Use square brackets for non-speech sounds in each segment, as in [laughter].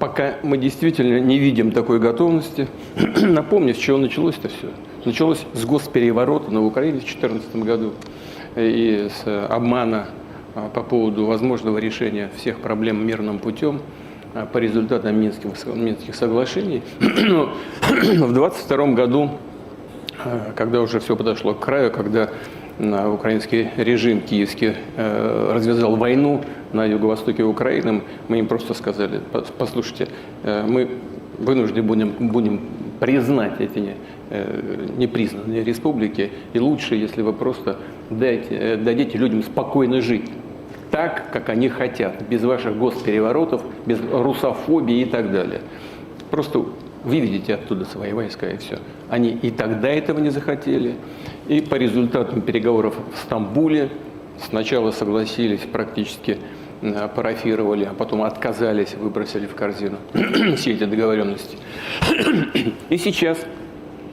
пока мы действительно не видим такой готовности. [clears throat] Напомню, с чего началось это все. Началось с госпереворота на Украине в 2014 году и с обмана а, по поводу возможного решения всех проблем мирным путем а, по результатам Минских, Минских соглашений. [clears throat] Но [clears throat] в 22 году Э, когда уже все подошло к краю, когда украинский режим киевский э, развязал войну на юго-востоке Украины, мы им просто сказали, «Пос- послушайте, э, мы вынуждены будем, будем признать эти э, непризнанные республики, и лучше, если вы просто дайте, дадите людям спокойно жить так, как они хотят, без ваших госпереворотов, без русофобии и так далее. Просто выведите оттуда свои войска и все. Они и тогда этого не захотели. И по результатам переговоров в Стамбуле сначала согласились, практически парафировали, а потом отказались, выбросили в корзину [clears throat] все эти договоренности. И сейчас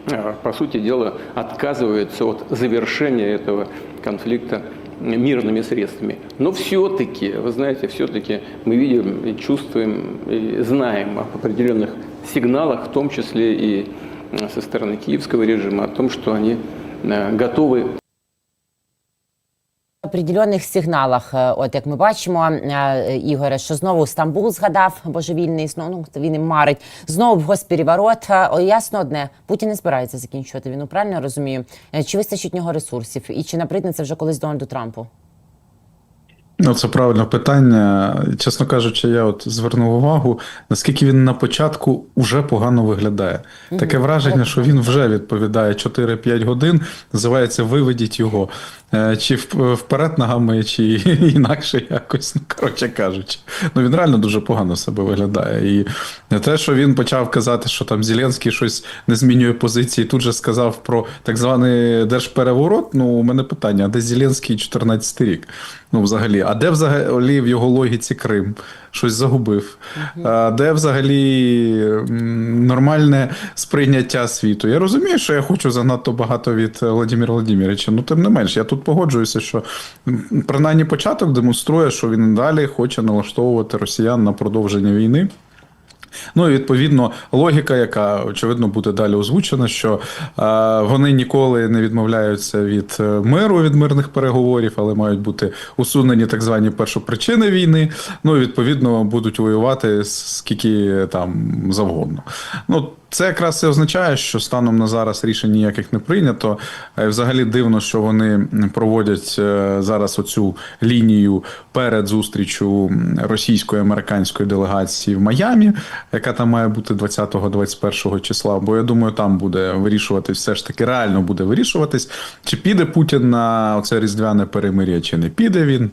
э, по сути дела, отказывается от завершения этого конфликта мирными средствами. Но все-таки, вы знаете, все-таки мы видим и чувствуем, и знаем об определенных сигналах, в том числе и со стороны киевского режима, о том, что они готовы определенних сигналах, е, от як ми бачимо, е, Ігоре, що знову Стамбул згадав божевільний ну, він і марить. Знову в госпереворот. Е, О, ясно одне, Путін не збирається закінчувати війну. Правильно розумію? Е, Чи вистачить нього ресурсів? І чи набридне це вже колись Дональду Трампу? Ну, це правильне питання. Чесно кажучи, я от звернув увагу, наскільки він на початку вже погано виглядає. Таке враження, що він вже відповідає 4-5 годин, називається Виведіть його. Е, Чи вперед ногами, чи [laughs] інакше якось, ну, коротше кажучи. Ну він реально дуже погано себе виглядає. І те, що він почав казати, що там Зеленський щось не змінює позиції, тут же сказав про так званий держпереворот. Ну, у мене питання: а де Зеленський 14 рік? Ну, взагалі, а де взагалі в його логіці Крим? Щось загубив. Де взагалі нормальне сприйняття світу? Я розумію, що я хочу занадто багато від Владимира Владимировича. Ну, тим не менш, я тут погоджуюся, що принаймні початок демонструє, що він далі хоче налаштовувати росіян на продовження війни. Ну і відповідно логіка, яка очевидно буде далі озвучена, що е, вони ніколи не відмовляються від е, миру, від мирних переговорів, але мають бути усунені так звані першопричини війни. Ну і відповідно будуть воювати скільки там завгодно. Ну це якраз і означає, що станом на зараз рішень ніяких не прийнято. Е, Взагалі дивно, що вони проводять зараз оцю лінію перед зустрічю російської американської делегації в Майамі, яка там має бути 20-21 числа. Бо я думаю, там буде вирішуватись, все ж таки реально буде вирішуватись, чи піде Путін на оце різдвяне перемир'я, чи не піде він.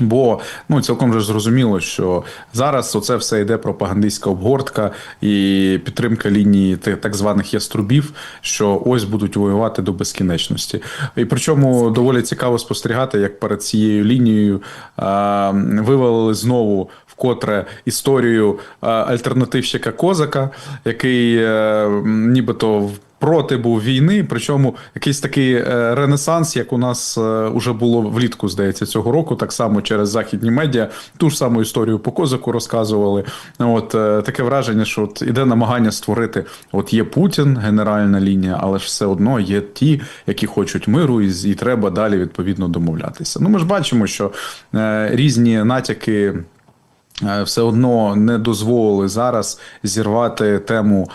Бо ну цілком же зрозуміло, що зараз оце все йде пропагандистська обгортка і підтримка лінії так званих яструбів, що ось будуть воювати до безкінечності. І причому доволі цікаво спостерігати, як перед цією лінією а, вивалили знову вкотре історію альтернативщика Козака, який е, нібито проти був війни, причому якийсь такий е, ренесанс, як у нас е, уже було влітку, здається, цього року, так само через західні медіа, ту ж саму історію по козаку розказували. От е, таке враження, що от іде намагання створити: от є Путін, генеральна лінія, але ж все одно є ті, які хочуть миру, і, і треба далі відповідно домовлятися. Ну, ми ж бачимо, що е, різні натяки. Все одно не дозволили зараз зірвати тему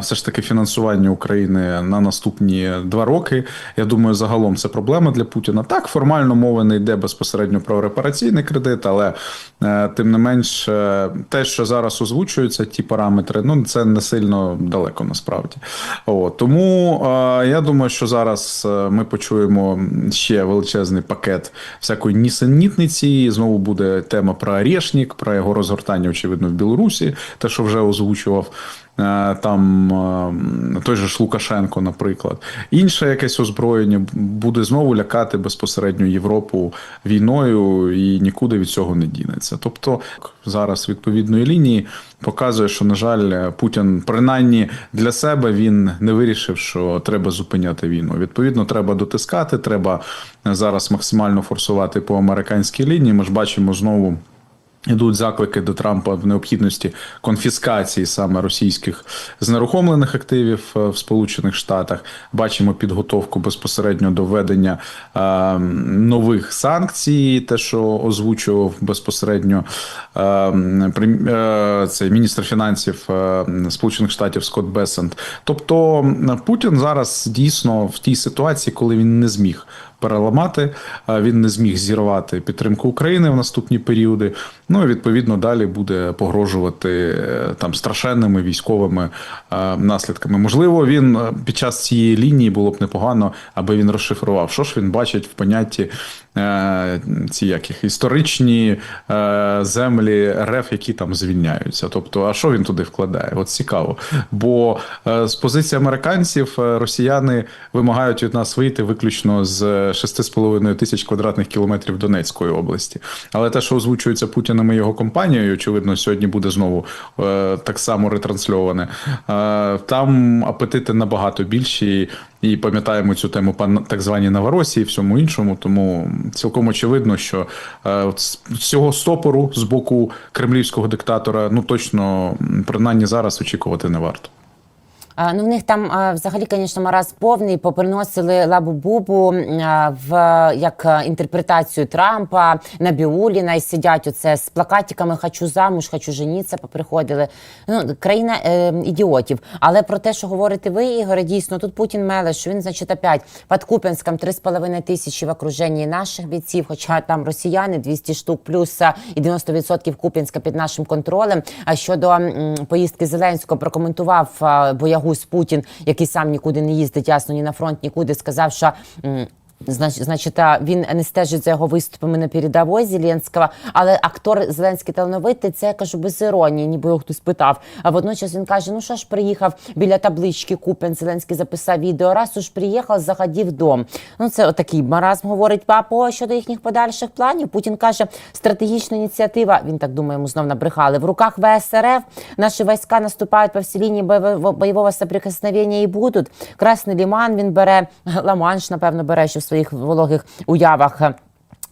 все ж таки фінансування України на наступні два роки. Я думаю, загалом це проблема для Путіна. Так, формально мова не йде безпосередньо про репараційний кредит, але е, тим не менш, е, те, що зараз озвучуються, ті параметри, ну це не сильно далеко насправді. О, тому е, я думаю, що зараз ми почуємо ще величезний пакет всякої нісенітниці. Знову буде тема про Орешник, про його розгортання, очевидно, в Білорусі, те, що вже озвучував. Е, Там е, той же ж Лукашенко, наприклад, інше якесь озброєння буде знову лякати безпосередньо Європу війною і нікуди від цього не дінеться. Тобто зараз відповідної лінії показує, що на жаль, Путін принаймні для себе він не вирішив, що треба зупиняти війну. Відповідно, треба дотискати, треба зараз максимально форсувати по американській лінії. Ми ж бачимо знову. Ідуть заклики до Трампа в необхідності конфіскації саме російських знерухомлених активів е, в Сполучених Штатах. Бачимо підготовку безпосередньо до введення е, нових санкцій, те, що озвучував безпосередньо е, е, цей міністр фінансів е, Сполучених Штатів Скотт Бесент. Тобто Путін зараз дійсно в тій ситуації, коли він не зміг переламати. Він не зміг зірвати підтримку України в наступні періоди. Ну і відповідно далі буде погрожувати е, там страшенними військовими е, наслідками. Можливо, він е, під час цієї лінії було б непогано, аби він розшифрував, що ж він бачить в понятті ці яких історичні землі РФ, які там звільняються. Тобто, а що він туди вкладає? От цікаво. Бо з позиції американців росіяни вимагають від нас вийти виключно з 6,5 тисяч квадратних кілометрів Донецької області. Але те, що озвучується Путіним і його компанією, очевидно, сьогодні буде знову е, так само ретрансльоване. Е, там апетити набагато більші. І пам'ятаємо цю тему пан так звані Новоросії і всьому іншому. Тому цілком очевидно, що е, з цього стопору з боку кремлівського диктатора ну точно принаймні зараз очікувати не варто. Ну, в них там взагалі, звісно, мараз повний. Поприносили лабу Бубу в як інтерпретацію Трампа Набіуліна і сидять оце з плакатиками Хочу замуж, хочу женіться. Поприходили. Ну, країна е, ідіотів. Але про те, що говорите ви, Ігоре, дійсно тут Путін меле, що він, значить, опять під Куп'янськом 3,5 тисячі в окруженні наших бійців, хоча там росіяни 200 штук плюс і 90% Куп'янська під нашим контролем. А щодо м, поїздки Зеленського прокоментував а, боягуз Путін, який сам нікуди не їздить, ясно, ні на фронт, нікуди, сказав, що. М, Знач- Значить, він не стежить за його виступами на передовій Зеленського, але актор Зеленський талановитий, це я кажу без іронії, ніби його хтось питав. А водночас він каже: ну що ж, приїхав біля таблички Купен. Зеленський записав відео. Раз уж приїхав, заходив в дом. Ну це отакий маразм говорить папо щодо їхніх подальших планів. Путін каже, стратегічна ініціатива. Він так думає, йому знов набрехали. В руках ВСРФ наші війська наступають по всій лінії бойового, соприкосновення і будуть. Красний ліман він бере, Ла-Манш, напевно, бере в своїх вологих уявах.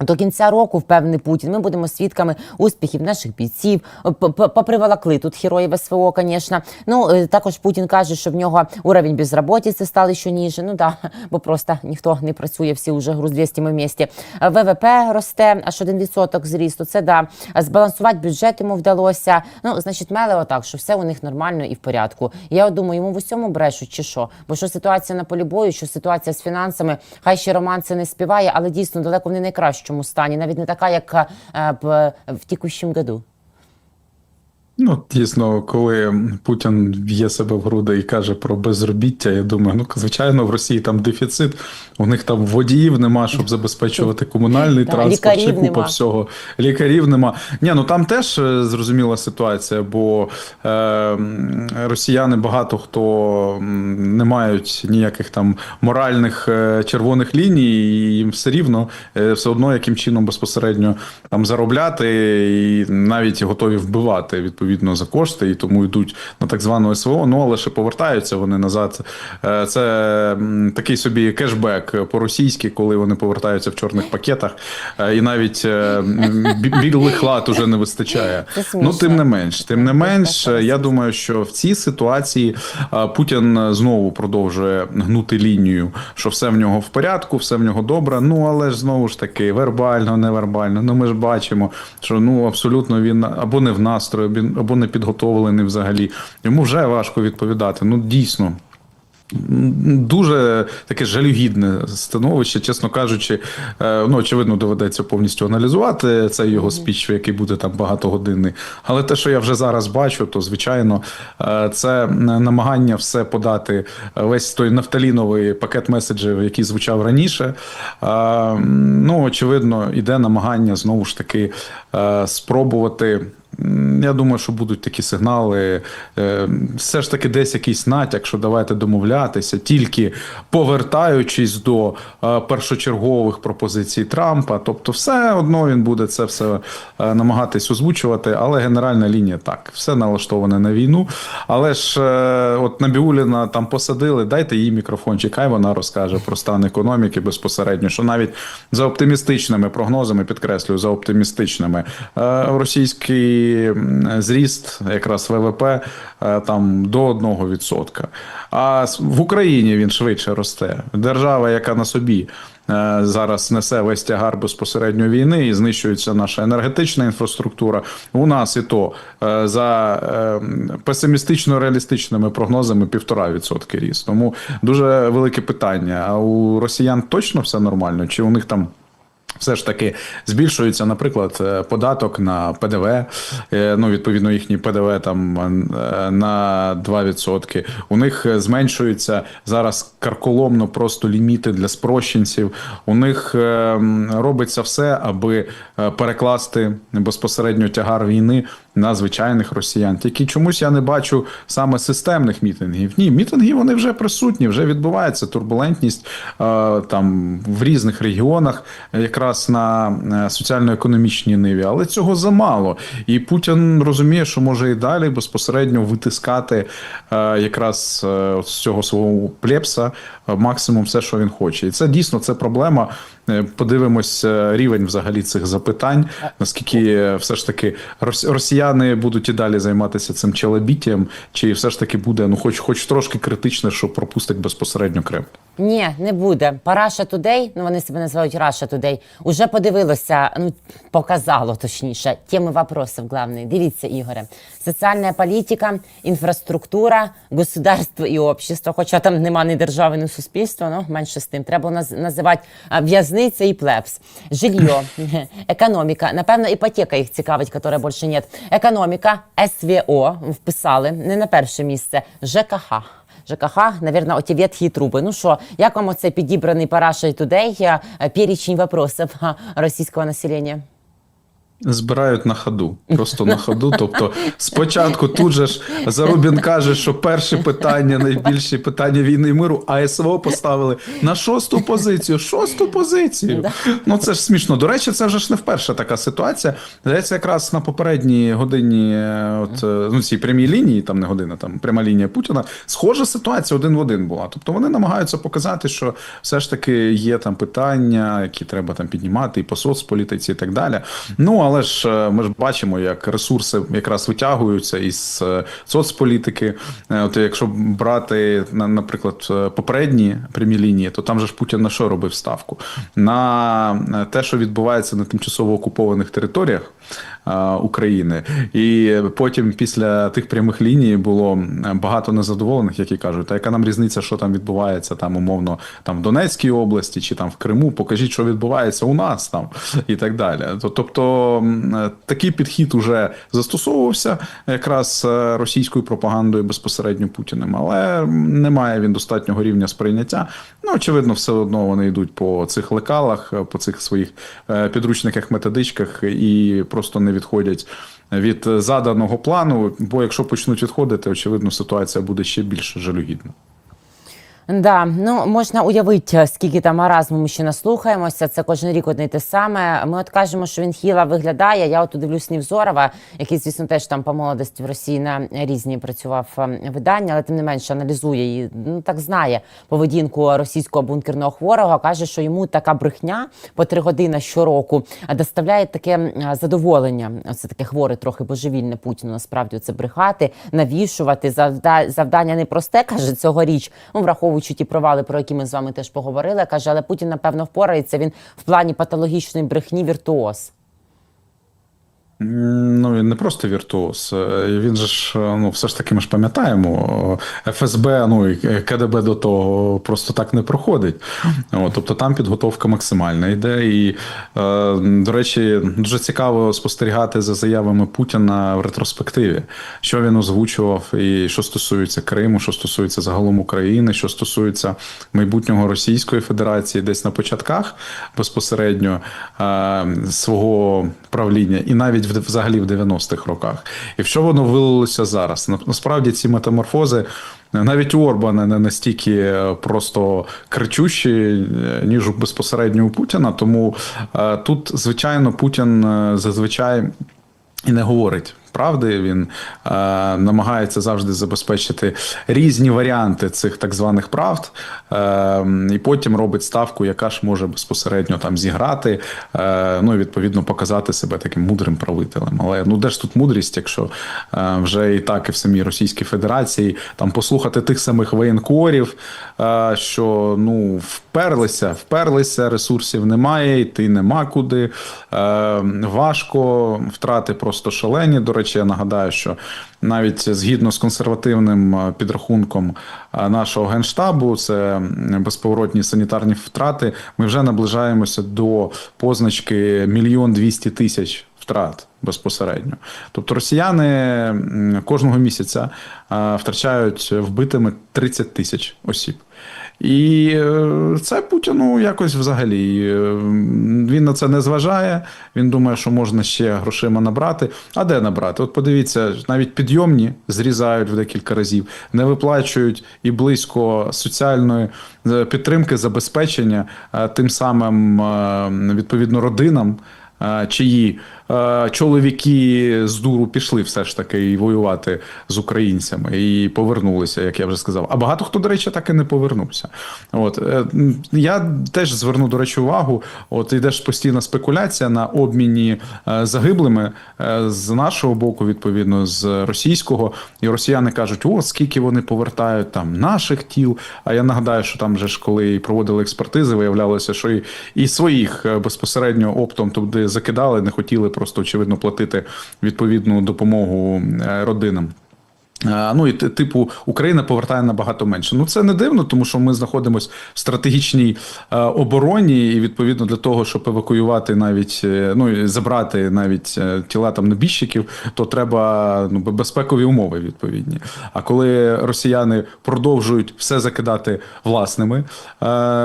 До кінця року, впевнений Путін, ми будемо свідками успіхів наших бійців. Поприволокли тут героїв СВО, звісно. Ну е, також Путін каже, що в нього уровень безробітці стали ще ніже. Ну да, [laughs] бо просто ніхто не працює, всі вже груз 200 ми в місті. ВВП росте аж 1% зрісту. Це да. Збалансувати бюджет йому вдалося. Ну, значить, меле отак, що все у них нормально і в порядку. Я думаю, йому в усьому брешуть чи що? Бо що ситуація на полі бою, що ситуація з фінансами, хай ще роман це не співає, але дійсно далеко не найкращому стані, навіть не така, як е, в текущому году. Ну, дійсно, коли Путін б'є себе в груди і каже про безробіття, я думаю, ну звичайно, в Росії там дефіцит, у них там водіїв нема, щоб забезпечувати комунальний транспорт, ще купа всього. Лікарів нема. Ні, ну там теж е, зрозуміла ситуація, бо е, росіяни багато хто не мають ніяких там моральних е, червоних ліній, і їм все рівно е, все одно яким чином безпосередньо там заробляти і навіть готові вбивати відповідно за кошти, і тому йдуть на так звану СВО. Ну але ще повертаються вони назад. Е, Це такий собі кешбек по-російськи, коли вони повертаються в чорних пакетах, Е, і навіть е, білих лад уже не вистачає. Ну тим не менш, тим не менш, я думаю, що в цій ситуації Путін знову продовжує гнути лінію, що все в нього в порядку, все в нього добре. Ну але ж знову ж таки, вербально, невербально. Ну ми ж бачимо, що ну абсолютно він або не в настрої, або- не підготовлений взагалі. Йому вже важко відповідати. Ну дійсно. Дуже таке жалюгідне становище, чесно кажучи, Е, ну очевидно, доведеться повністю аналізувати цей його спіч, який буде там багатогодинний. Але те, що я вже зараз бачу, то звичайно е, це намагання все подати е, весь той нафталіновий пакет меседжів, який звучав раніше. Ну, очевидно, іде намагання знову ж таки спробувати я думаю, що будуть такі сигнали. Е, Все ж таки, десь якийсь натяк, що давайте домовлятися, тільки повертаючись до е, першочергових пропозицій Трампа. Тобто, все одно він буде це все е, намагатись озвучувати, але генеральна лінія так, все налаштоване на війну. Але ж от Набіуліна там посадили, дайте їй мікрофончик, хай вона розкаже про стан економіки безпосередньо, що навіть за оптимістичними прогнозами, підкреслюю, за оптимістичними, російський зріст якраз ВВП е, там до 1%. А в Україні він швидше росте. Держава, яка на собі е, зараз несе весь тягар безпосередньо війни і знищується наша енергетична інфраструктура. У нас і то е, за песимістично реалістичними прогнозами півтора відсотки ріст. Тому дуже велике питання. А у росіян точно все нормально? Чи у них там? Все ж таки збільшується, наприклад, е, податок на ПДВ. е, Ну, відповідно, їхній ПДВ там е, на 2%. У них зменшується зараз карколомно просто ліміти для спрощенців. У них робиться все, аби перекласти безпосередньо тягар війни на звичайних росіян. Тільки чомусь я не бачу саме системних мітингів. Ні, мітинги вони вже присутні, вже відбувається турбулентність там в різних регіонах, е, якраз на е, соціально-економічній ниві, але цього замало. І Путін розуміє, що може і далі безпосередньо витискати е, якраз е, з цього свого плепса максимум все, що він хоче. І це дійсно це проблема. Е, Подивимось е, рівень взагалі цих запитань, наскільки е, все ж таки рос- росіяни будуть і далі займатися цим челебіттям, чи все ж таки буде, ну хоч хоч трошки критичне, що пропустить безпосередньо Крим. Ні, не буде. Параша Тудей, ну вони себе називають Раша Тудей, уже подивилося, ну показало точніше, теми вопросів главные. Дивіться, Ігоре. Соціальна політика, інфраструктура, государство і общество. Хоча там нема ні держави, ні суспільства, ну менше з тим. Треба наз- називати в'язниця і плебс. Жилье, [laughs] економіка. Напевно, іпотека їх цікавить, яка більше нет. Економіка, СВО вписали не на перше місце. ЖКХ. ЖКХ, наверное, оті ветхі труби. Ну що, як вам оце підібраний парашей тудей перечень вопросів а, російського населення? Збирають на ходу, просто на ходу. Тобто, спочатку тут же ж Зарубін каже, що перше питання, найбільше питання війни і миру, а СВО поставили на шосту позицію. Шосту позицію. Ну це ж смішно. До речі, це вже ж не вперше така ситуація. Здається, якраз на попередній годині, е, от е, ну цій прямій лінії, там не година, там пряма лінія Путіна. Схожа ситуація один в один була. Тобто вони намагаються показати, що все ж таки є там питання, які треба там піднімати, і по соцполітиці, і так далі. Ну але ж е, ми ж бачимо, як ресурси якраз витягуються із е, соцполітики. Е, От якщо брати наприклад попередні прямі лінії, то там же ж Путін на що робив ставку? На те, що відбувається на тимчасово окупованих територіях е, України, і потім після тих прямих ліній було багато незадоволених, які кажуть, а яка нам різниця, що там відбувається там умовно там в Донецькій області чи там в Криму? Покажіть, що відбувається у нас там [laughs] і так далі. Тобто е, такий підхід уже застосовувався якраз е, російською пропагандою безпосередньо Путіним, але немає він достатнього рівня сприйняття. Ну очевидно, все одно вони йдуть по цих лекалах, по цих своїх підручниках, методичках і просто не відходять. Від заданого плану, бо якщо почнуть відходити, очевидно, ситуація буде ще більш жалюгідна. Да, ну можна уявити, скільки там маразму ми ще наслухаємося. Це кожен рік одне й те саме. Ми от кажемо, що він хіла виглядає. Я от дивлюсь Невзорова, який, звісно, теж там по молодості в Росії на різні працював ем, видання, але тим не менше аналізує і ну так знає поведінку російського бункерного хворого. каже, що йому така брехня по три години щороку а доставляє таке задоволення. Це таке хворе, трохи божевільне Путіну. Насправді це брехати, навішувати завда- завдання непросте, каже цьогоріч. Ну, враховуючи ті провали, про які ми з вами теж поговорили. Каже, але Путін напевно впорається. Він в плані патологічної брехні віртуоз. Ну, він не просто віртуоз. е, Він же ж, е, ну, все ж таки, ми ж пам'ятаємо, е, ФСБ, ну і КДБ до того просто так не проходить. От, тобто там підготовка максимальна йде. І, до речі, дуже цікаво спостерігати за заявами Путіна в ретроспективі, що він озвучував, і що стосується Криму, що стосується загалом України, що стосується майбутнього Російської Федерації, десь на початках безпосередньо свого правління, і навіть навіть взагалі в 90-х роках. І в що воно вилилося зараз? Насправді ці метаморфози навіть у Орбана не настільки е, просто кричущі, е, ніж безпосередньо у Путіна. Тому е, тут, звичайно, Путін зазвичай і не говорить правди. Він е, намагається завжди забезпечити різні варіанти цих так званих правд, е, і потім робить ставку, яка ж може безпосередньо там зіграти. Е, ну і відповідно показати себе таким мудрим правителем. Але ну де ж тут мудрість, якщо е, вже і так, і в самій Російській Федерації там послухати тих самих воєнкорів, е, що ну вперлися, вперлися, ресурсів немає, йти нема куди. Е, важко, втрати просто шалені. До речі, я нагадаю, що навіть згідно з консервативним е, підрахунком е, нашого генштабу, це безповоротні санітарні втрати. Ми вже наближаємося до позначки мільйон двісті тисяч втрат безпосередньо. Тобто росіяни кожного місяця е, втрачають вбитими 30 тисяч осіб. І е, це Путіну якось взагалі. е, Він на це не зважає. Він думає, що можна ще грошима набрати. А де набрати? От подивіться, навіть підйомні зрізають в декілька разів, не виплачують і близько соціальної е, підтримки, забезпечення тим самим відповідно родинам. Чиї чоловіки з дуру пішли все ж таки воювати з українцями і повернулися, як я вже сказав. А багато хто, до речі, так і не повернувся. От е, я теж зверну до речі увагу. От йде ж постійна спекуляція на обміні е, загиблими е, з нашого боку, відповідно, з російського. І росіяни кажуть, о, скільки вони повертають там наших тіл. А я нагадаю, що там же ж коли проводили експертизи, виявлялося, що і, і своїх е, безпосередньо оптом туди закидали, не хотіли просто очевидно платити відповідну допомогу е, родинам. Е, Ну і типу Україна повертає набагато менше. Ну це не дивно, тому що ми знаходимося в стратегічній е, обороні, і відповідно для того, щоб евакуювати навіть е, ну і забрати навіть тіла там небіжчиків, то треба ну безпекові умови відповідні. А коли росіяни продовжують все закидати власними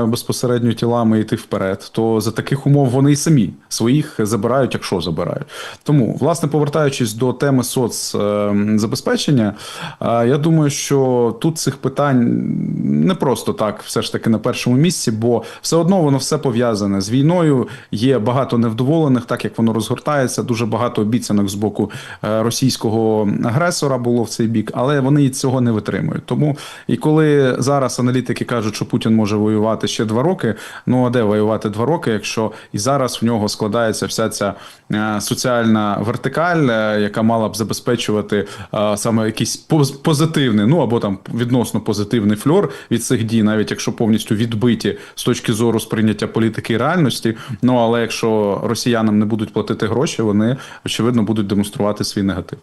безпосередньо тілами йти вперед, то за таких умов вони і самі своїх забирають, якщо забирають. Тому, власне, повертаючись до теми соцзабезпечення, я думаю, що тут цих питань не просто так, все ж таки на першому місці, бо все одно воно все пов'язане з війною. Є багато невдоволених, так як воно розгортається. Дуже багато обіцянок з боку е, російського агресора було в цей бік, але вони і цього не витримують. Тому і коли зараз аналітики кажуть, що Путін може воювати ще два роки, ну а де воювати два роки, якщо і зараз в нього складається вся ця е, соціальна вертикаль, е, яка мала б забезпечувати саме якийсь позитивний, ну або там відносно позитивний фльор від цих дій, навіть якщо повністю відбиті з точки зору сприйняття політики і реальності. Ну але якщо росіянам не будуть платити гроші, вони очевидно будуть демонструвати свій негатив.